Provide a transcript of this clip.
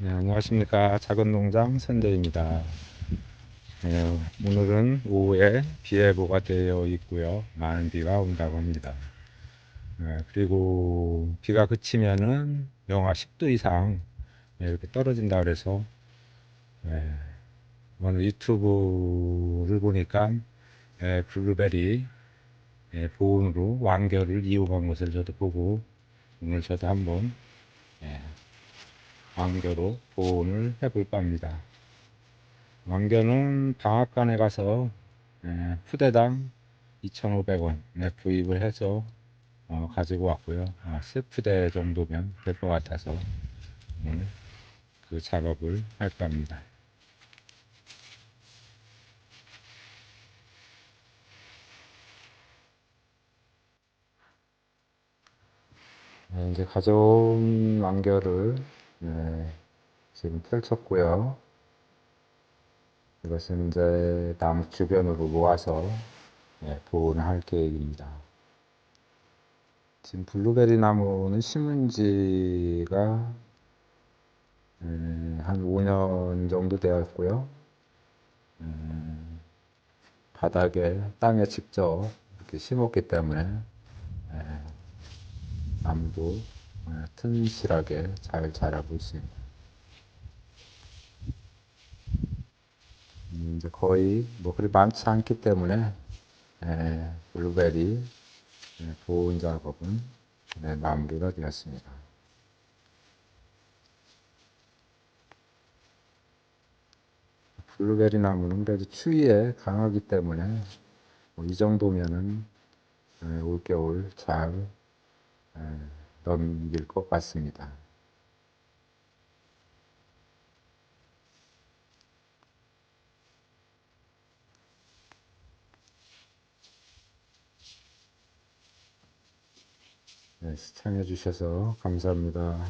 네, 안녕하십니까. 작은 농장 선재입니다. 네, 오늘은 오후에 비 예보가 되어 있고요. 많은 비가 온다고 합니다. 네, 그리고 비가 그치면은 영하 10도 이상 네, 이렇게 떨어진다 그래서 네, 오늘 유튜브를 보니까 네, 블루베리 네, 보온으로 완결을 이용한 것을 저도 보고 오늘 저도 한번 예, 왕겨로 보온을 해볼 겁니다. 왕겨는 방앗간에 가서 예, 푸대당 2,500원 네, 구입을 해서 어, 가지고 왔고요. 아, 10푸대 정도면 될 것 같아서 오늘 그 작업을 할 겁니다. 네, 이제 가져온 왕겨를 네, 지금 펼쳤고요. 이것은 이제 나무 주변으로 모아서 네, 보온할 계획입니다. 지금 블루베리 나무는 심은 지가 음, 한 5년 정도 되었고요. 음, 바닥에 땅에 직접 이렇게 심었기 때문에 예, 나무도 예, 튼실하게 잘 자라고 있습니다. 음, 이제 거의 뭐 그리 많지 않기 때문에 예, 블루베리 예, 보온 작업은 네, 마무리가 되었습니다. 블루베리 나무는 그래도 추위에 강하기 때문에 뭐 이 정도면은 예, 올겨울 잘 예, 넘길 것 같습니다. 네, 시청해 주셔서 감사합니다.